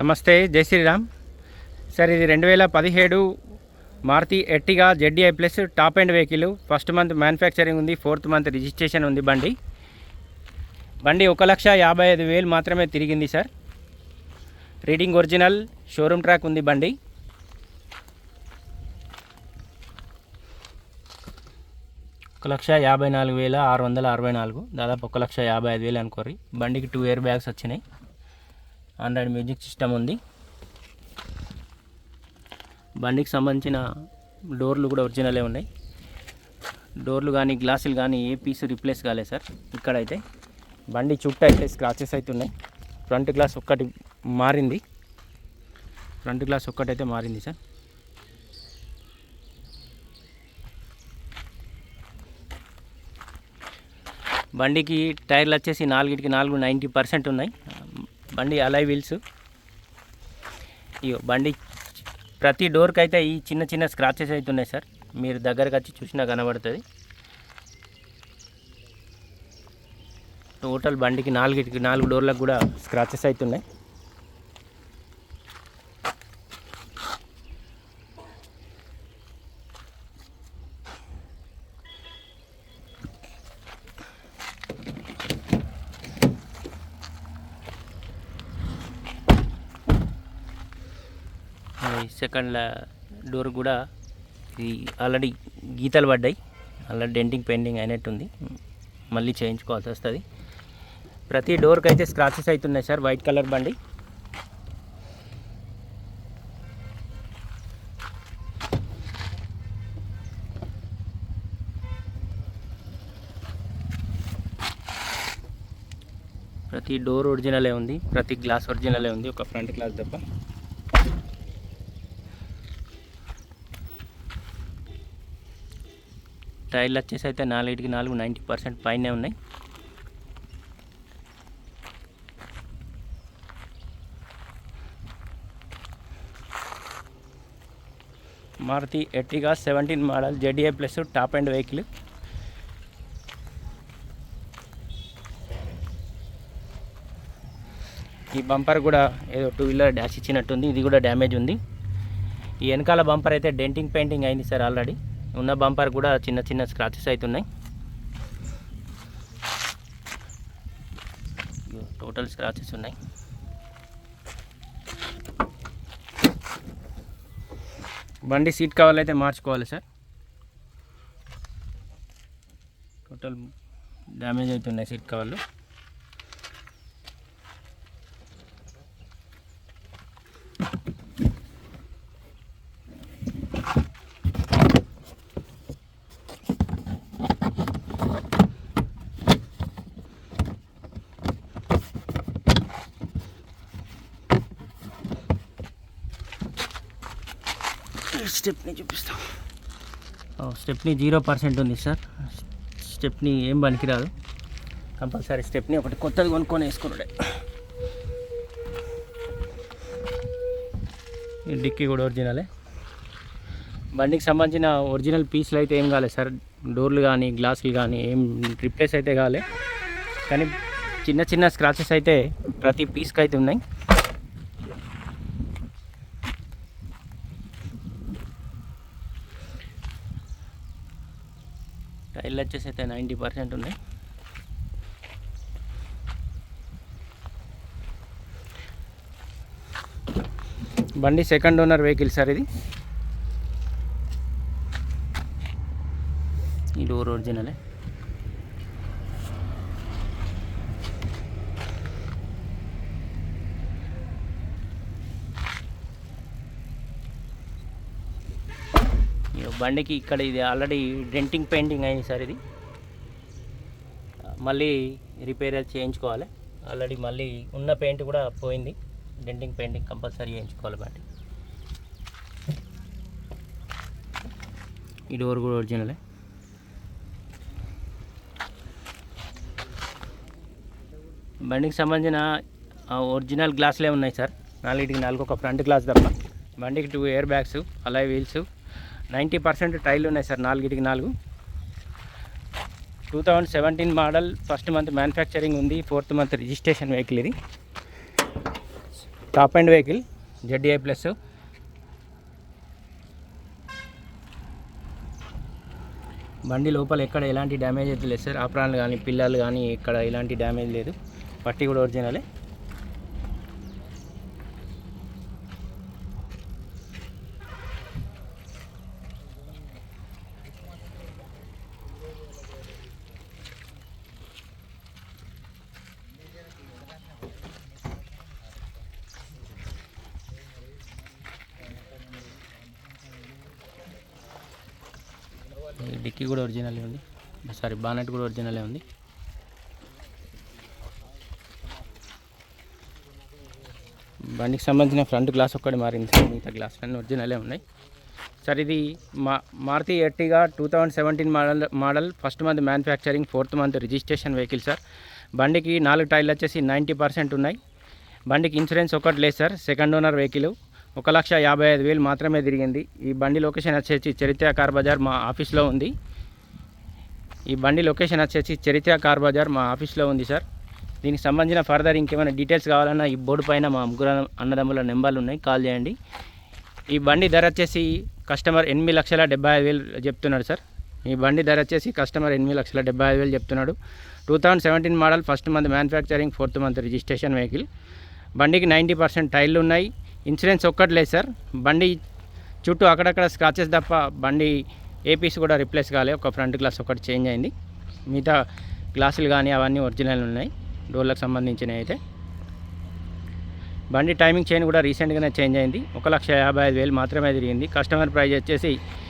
నమస్తే జై శ్రీరామ్. సార్ ఇది రెండు వేల పదిహేడు Maruti Ertiga ZDI plus top end vehicle. First month manufacturing ఉంది ఫోర్త్ మంత్ రిజిస్ట్రేషన్ ఉంది బండి. బండి ఒక లక్ష యాభై ఐదు వేలు మాత్రమే తిరిగింది sir. Reading original showroom track ఉంది బండి. ఒక లక్ష యాభై నాలుగు వేల ఆరు వందల అరవై నాలుగు దాదాపు ఒక లక్ష యాభై ఐదు వేలు అనుకోరి బండికి టూ ఇయర్ బ్యాగ్స్ వచ్చినాయి. ఆండ్రాయిడ్ మ్యూజిక్ సిస్టమ్ ఉంది. బండికి సంబంధించిన డోర్లు కూడా ఒరిజినలే ఉన్నాయి. డోర్లు కానీ గ్లాసులు కానీ ఏ పీసు రిప్లేస్ కాలేదు సార్. ఇక్కడైతే బండి చుట్టూ అయితే స్క్రాచెస్ అయితే ఉన్నాయి. ఫ్రంట్ గ్లాస్ ఒక్కటి మారింది. ఫ్రంట్ గ్లాస్ ఒక్కటైతే మారింది సార్. బండికి టైర్లు వచ్చేసి నాలుగిటికి నాలుగు నైంటీ పర్సెంట్ ఉన్నాయి. బండి అలై వీల్స్. ఇగో బండి ప్రతి డోర్కి అయితే ఈ చిన్న చిన్న స్క్రాచెస్ అవుతున్నాయి సార్. మీరు దగ్గరకు వచ్చి చూసినా కనబడుతుంది. టోటల్ బండికి నాలుగు నాలుగు డోర్లకు కూడా స్క్రాచెస్ అవుతున్నాయి సెకండ్ డోర్ కూడా ఇది ఆల్రెడీ గీతలు పడ్డాయి. ఆల్రెడీ డెంటింగ్ పెయింటింగ్ అయినట్టుంది. మళ్ళీ చేయించుకోవాల్సి వస్తుంది. ప్రతి డోర్కి అయితే స్క్రాచెస్ అవుతున్నాయి సార్ వైట్ కలర్ బండి. ప్రతి డోర్ ఒరిజినలే ఉంది ప్రతి గ్లాస్ ఒరిజినలే ఉంది ఒక ఫ్రంట్ గ్లాస్ తప్ప. టైర్లు వచ్చేసి అయితే నాలుగిటికి నాలుగు నైంటీ పర్సెంట్ పైనే ఉన్నాయి. Maruti Ertiga seventeen model ZDA plus top end vehicle. ఈ బంపర్ కూడా ఏదో టూ వీలర్ డాష్ ఇచ్చినట్టుంది ఇది కూడా డ్యామేజ్ ఉంది. ఈ వెనకాల బంపర్ అయితే డెంటింగ్ పెయింటింగ్ అయింది సార్ ఆల్రెడీ. ఉన్న బంపర్ కూడా చిన్న చిన్న స్క్రాచెస్ అవుతున్నాయి టోటల్ స్క్రాచెస్ ఉన్నాయి. బండి సీట్ కావాలైతే మార్చుకోవాలి సార్. టోటల్ డ్యామేజ్ అవుతున్నాయి సీట్ కవర్లు స్టెప్ని చూపిస్తాం. స్టెప్ని జీరో పర్సెంట్ ఉంది సార్. స్టెప్ని ఏం పనికిరాదు. కంపల్సరీ స్టెప్ని ఒకటి కొత్తది కొనుక్కొని వేసుకున్నాడే డిక్కీ కూడా ఒరిజినలే. బండికి సంబంధించిన ఒరిజినల్ పీస్లు అయితే ఏం కాలేదు సార్. డోర్లు కానీ గ్లాసులు కానీ ఏం రిప్లేస్ అయితే కాలే. కానీ చిన్న చిన్న స్క్రాచెస్ అయితే ప్రతి పీస్కి అయితే ఉన్నాయి. టైర్లు వచ్చేసి అయితే నైంటీ పర్సెంట్ ఉన్నాయి బండి సెకండ్ ఓనర్ వెహికల్ సార్ ఇది. ఈ డోర్ ఒరిజినలే. ఇగో బండికి ఇక్కడ ఇది ఆల్రెడీ డెంటింగ్ పెయింటింగ్ అయింది సార్ ఇది. మళ్ళీ రిపేర్ చేయించుకోవాలి. ఆల్రెడీ మళ్ళీ ఉన్న పెయింట్ కూడా పోయింది. డెంటింగ్ పెయింటింగ్ కంపల్సరీ చేయించుకోవాలి బండి. ఈ డోర్ కూడా ఒరిజినలే బండికి సంబంధించిన ఒరిజినల్ గ్లాసులే ఉన్నాయి సార్. నాలుగిటికి నాలుగు ఒక ఫ్రంట్ గ్లాస్ తప్ప. బండికి టూ ఇయర్ బ్యాగ్స్ అలాగే వీల్స్ నైంటీ పర్సెంట్ టైర్లు ఉన్నాయి సార్ నాలుగిటికి నాలుగు. Two thousand seventeen model first month manufacturing ఉంది ఫోర్త్ మంత్ రిజిస్ట్రేషన్ వెహికల్ ఇది. Top end vehicle ZDI plus బండి లోపల ఎక్కడ ఎలాంటి డ్యామేజ్ అయితే లేదు సార్. ఆప్రాన్లు కానీ పిల్లలు కానీ ఇక్కడ ఎలాంటి డ్యామేజ్ లేదు. పట్టి కూడా ఒరిజినలే. డిక్కీ కూడా ఒరిజినలే ఉంది. సారీ బానెట్ కూడా ఒరిజినలే ఉంది. బండికి సంబంధించిన ఫ్రంట్ గ్లాస్ ఒక్కటి మారింది. సార్ మిగతా గ్లాస్ అన్నీ ఒరిజినలే ఉన్నాయి. సార్ ఇది మా Maruti Ertiga two thousand seventeen model model first month manufacturing fourth month registration vehicle sir. బండికి నాలుగు టైర్లు వచ్చేసి నైంటీ పర్సెంట్ ఉన్నాయి. బండికి ఇన్సూరెన్స్ ఒకటి లేదు సార్ సెకండ్ ఓనర్ వెహికల్. ఒక లక్ష యాభై ఐదు వేలు మాత్రమే తిరిగింది. ఈ బండి లొకేషన్ వచ్చేసి చరిత్ర కార్ బజార్ మా ఆఫీస్లో ఉంది. ఈ బండి లొకేషన్ వచ్చేసి చరిత్ర కార్ బజార్ మా ఆఫీస్లో ఉంది సార్. దీనికి సంబంధించిన ఫర్దర్ ఇంకేమైనా డీటెయిల్స్ కావాలన్నా ఈ బోర్డు పైన మా ముగ్గురు అన్నదమ్ముల నెంబర్లు ఉన్నాయి. కాల్ చేయండి. ఈ బండి ధర వచ్చేసి కస్టమర్ ఎనిమిది లక్షల డెబ్బై ఐదు వేలు చెప్తున్నాడు సార్. ఈ బండి ధర వచ్చేసి కస్టమర్ ఎనిమిది లక్షల డెబ్బై ఐదు వేలు చెప్తున్నాడు. Two thousand seventeen model first month manufacturing fourth month registration vehicle. బండికి నైంటీ పర్సెంట్ టైర్లు ఉన్నాయి. ఇన్సూరెన్స్ ఒక్కటి లేదు సార్. బండి చుట్టూ అక్కడక్కడ స్క్రాచెస్ తప్ప బండి ఏ పీస్ కూడా రిప్లేస్ కాలే. ఒక ఫ్రంట్ గ్లాస్ ఒకటి చేంజ్ అయింది. మిగతా గ్లాసులు కానీ అవన్నీ ఒరిజినల్ ఉన్నాయి. డోర్లకు సంబంధించినవి అయితే. బండి టైమింగ్ చైన్ కూడా రీసెంట్గానే చేంజ్ అయింది. ఒక లక్ష యాభై ఐదు వేలు మాత్రమే తిరిగింది. కస్టమర్ ప్రైస్ వచ్చేసి